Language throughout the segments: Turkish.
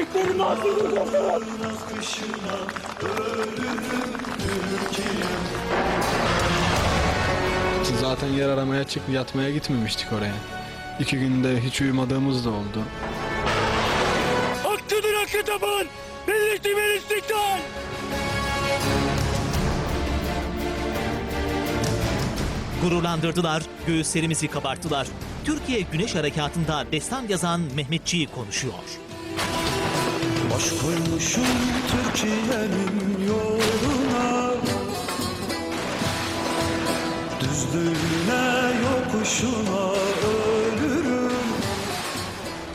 yürekleri vuracaklar? Zaten yer aramaya çık yatmaya gitmemiştik oraya. İki günde hiç uyumadığımız da oldu. Hakkıdır hakkı tapan. Milletimin istiklal. Gururlandırdılar, göğüslerimizi kabarttılar. Türkiye Güneş Harekatı'nda destan yazan Mehmetçiği konuşuyor. Baş koymuşum Türkiye'nin yoluna Düzlüğüne yokuşuna ölürüm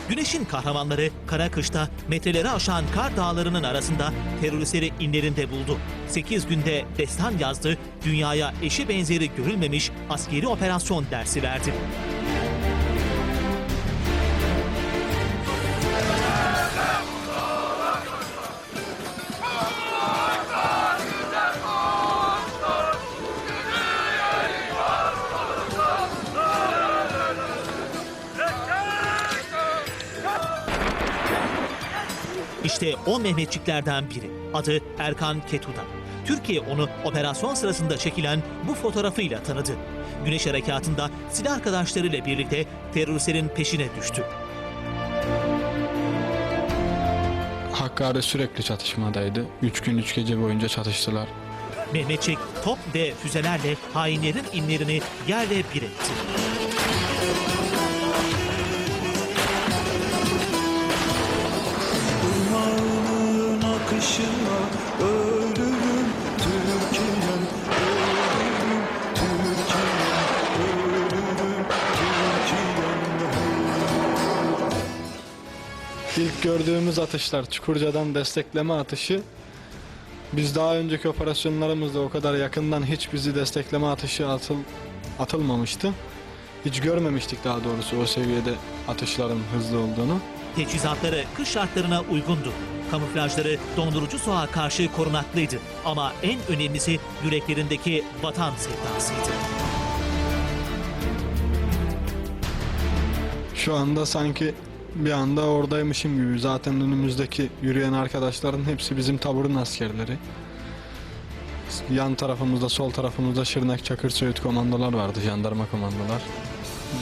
Güneşin kahramanları kara kışta metreleri aşan kar dağlarının arasında teröristleri inlerinde buldu. 8 günde destan yazdı, dünyaya eşi benzeri görülmemiş askeri operasyon dersi verdi. İşte o Mehmetçiklerden biri. Adı Erkan Ketuda. Türkiye onu operasyon sırasında çekilen bu fotoğrafıyla tanıdı. Güneş Harekatı'nda silah arkadaşlarıyla birlikte teröristlerin peşine düştü. Hakkari sürekli çatışmadaydı. Üç gün üç gece boyunca çatıştılar. Mehmetçik top ve füzelerle hainlerin inlerini yerle bir etti. Irmağının akışına ölürüm Türkiye'm ölürüm Türkiye'm ölürüm Türkiye'm İlk gördüğümüz atışlar Çukurca'dan destekleme atışı. Biz daha önceki operasyonlarımızda o kadar yakından hiç bizi destekleme atışı atıl, atılmamıştı. Hiç görmemiştik daha doğrusu o seviyede atışların hızlı olduğunu. Teçhizatları kış şartlarına uygundu. Kamuflajları dondurucu soğuğa karşı korunaklıydı. Ama en önemlisi yüreklerindeki vatan sevdasıydı. Şu anda sanki bir anda oradaymışım gibi. Zaten önümüzdeki yürüyen arkadaşların hepsi bizim taburun askerleri. Yan tarafımızda, sol tarafımızda Şırnak Çakır Söğüt komandolar vardı, jandarma komandolar.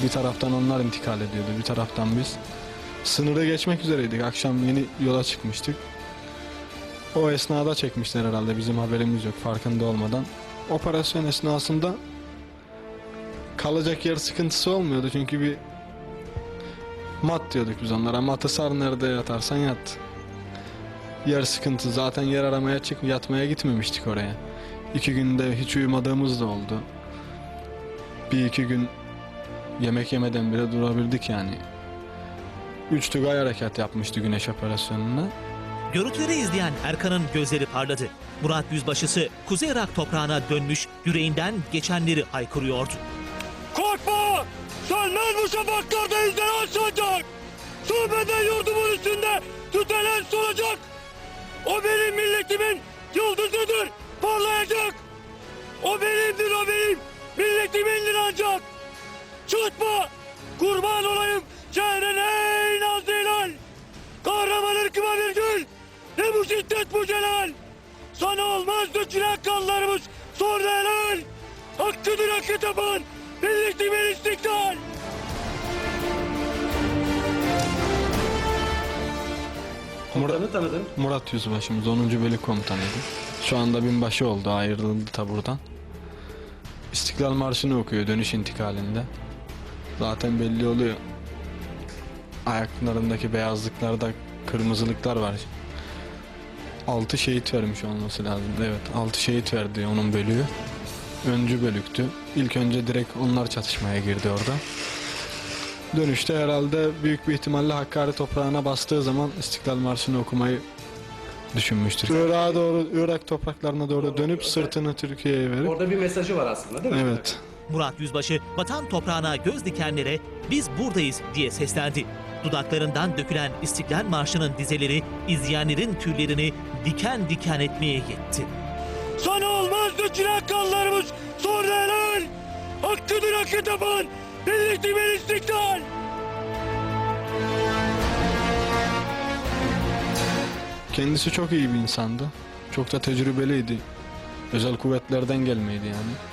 Bir taraftan onlar intikal ediyordu, bir taraftan biz. Sınırı geçmek üzereydik. Akşam yeni yola çıkmıştık. O esnada çekmişler herhalde bizim haberimiz yok farkında olmadan. Operasyon esnasında kalacak yer sıkıntısı olmuyordu çünkü bir Mat diyorduk biz onlara. Matı sar nerede yatarsan yat. Yer sıkıntı. Zaten yer aramaya çık yatmaya gitmemiştik oraya. İki günde hiç uyumadığımız da oldu. Bir iki gün yemek yemeden bile durabildik yani. Üç tugay harekat yapmıştı güneş operasyonuna. Görüntüleri izleyen Erkan'ın gözleri parladı. Murat Yüzbaşısı Kuzey Irak toprağına dönmüş yüreğinden geçenleri haykırıyordu. Korkma! Sönmez bu şafaklarda izler açacak! Su beden yurdumun üstünde tütelen solacak! O benim milletimin yıldızıdır, parlayacak! O benimdir o benim, milletimindir ancak! Çıkma! Kurban olayım şehrin bu şiddet bu celal! Sana olmaz dökülen kanlarımız sonra helal! Hakkıdır hakkı tapan! Milletimin istiklal! Murat, tanıdın. Murat Yüzbaşımız 10. Bölük Komutanıydı. Şu anda binbaşı oldu ayrıldı taburdan. İstiklal Marşı'nı okuyor dönüş intikalinde. Zaten belli oluyor. Ayaklarındaki beyazlıklarda kırmızılıklar var. 6 şehit vermiş olması lazım. Evet 6 şehit verdi onun bölüğü. Öncü bölüktü. İlk önce direkt onlar çatışmaya girdi orada. Dönüşte herhalde büyük bir ihtimalle Hakkari toprağına bastığı zaman İstiklal Marşı'nı okumayı düşünmüştür. Irak'a doğru, Irak topraklarına doğru dönüp sırtını Türkiye'ye verip Orada bir mesajı var aslında değil mi? evet. Murat Yüzbaşı vatan toprağına göz dikenlere biz buradayız diye seslendi. Dudaklarından dökülen İstiklal Marşı'nın dizeleri izleyenlerin tüylerini diken diken etmeye yetti. Sana olmaz dökülen kanlarımız sonra helal! Hakkıdır hakkı tapan! Milletimin istiklal! Kendisi çok iyi bir insandı. Çok da tecrübeliydi. Özel kuvvetlerden gelmeydi yani.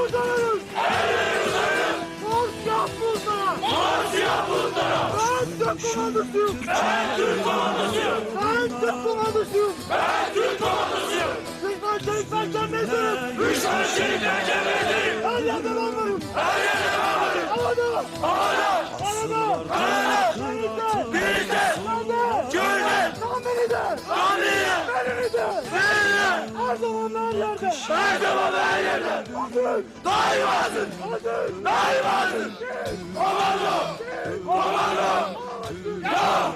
Türk komandosuyum. Ben Türk komandosuyum. Ben Türk komandosuyum. Ben Türk komandosuyum. Düşman pençem mezunum. Düşman pençem mezunum. Her yerde ben varım. Her yerde ben varım. Havada. Havada. Havada. Havada. Denizde. Denizde. Sende. Gölde. Kamili'de. Kamili'de. Merimi'de. Merimi'de. Her zaman her yerde. Her zaman her yerde. Hazır. Daim hazır. Hazır. Daim hazır. Komando. Komando. Ya!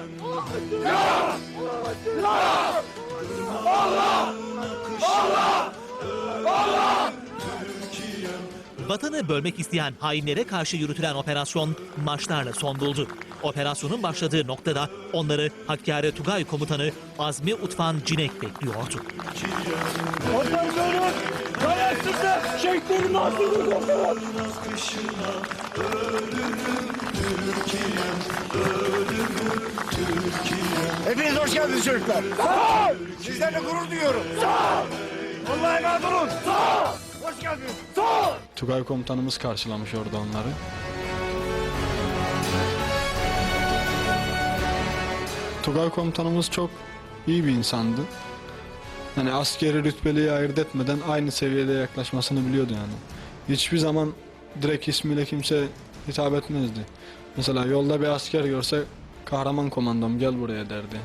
Vatanı bölmek isteyen hainlere karşı yürütülen operasyon maçlarla son buldu. Operasyonun başladığı noktada onları Hakkari Tugay Komutanı Azmi Utfan Cinek bekliyordu. Operatörler, kayarsızlar, şehitlerin mahsulü komutanım. Hepiniz hoş geldiniz çocuklar. Sağ ol! Sizlerle gurur duyuyorum. Sağ ol! Allah'a emanet olun. Sağ ol! Hoş geldiniz. Sağ ol! Tugay komutanımız karşılamış orada onları. Tugay komutanımız çok iyi bir insandı. Yani askeri rütbeliği ayırt etmeden aynı seviyede yaklaşmasını biliyordu yani. Hiçbir zaman direkt ismiyle kimse hitap etmezdi. Mesela yolda bir asker görse kahraman komandom gel buraya derdi.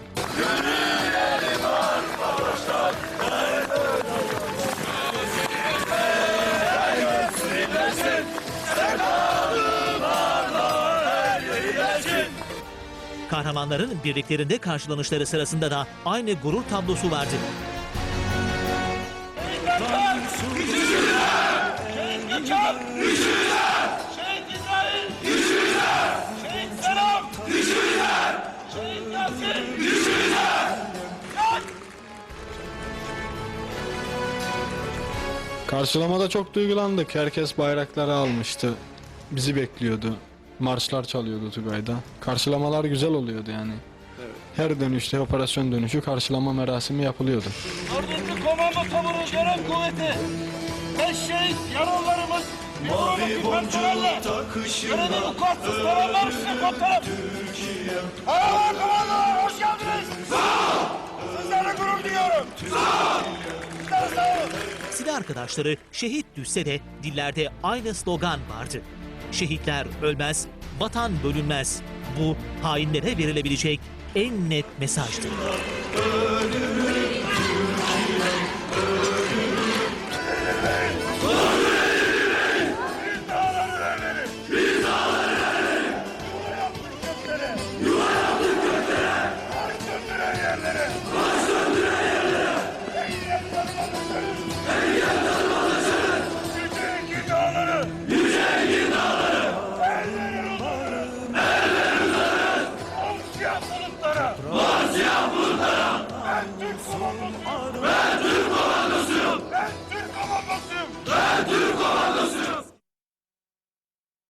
Kahramanların birliklerinde karşılanışları sırasında da aynı gurur tablosu vardı. Şehit İsrail! Şehit Serap! Şehit Yasin! Karşılamada çok duygulandık. Herkes bayrakları almıştı. Bizi bekliyordu. Marşlar çalıyordu Tugay'da. Karşılamalar güzel oluyordu yani. Her dönüşte, operasyon dönüşü karşılama merasimi yapılıyordu. Dördüncü Komando Taburu Görev Kuvveti Beş şehit yaralılarımız Mavi boncuk takışına Görevi vukuatsız tamamlar size komutanım Merhaba komandolar, hoş geldiniz. Sağ ol. Sizlerle gurur duyuyorum. Sağ ol. Sizler sağ olun. Silah arkadaşları şehit düşse de dillerde aynı slogan vardı. Şehitler ölmez, vatan bölünmez. Bu hainlere verilebilecek en net mesajdı. Siyah Türk ordusu.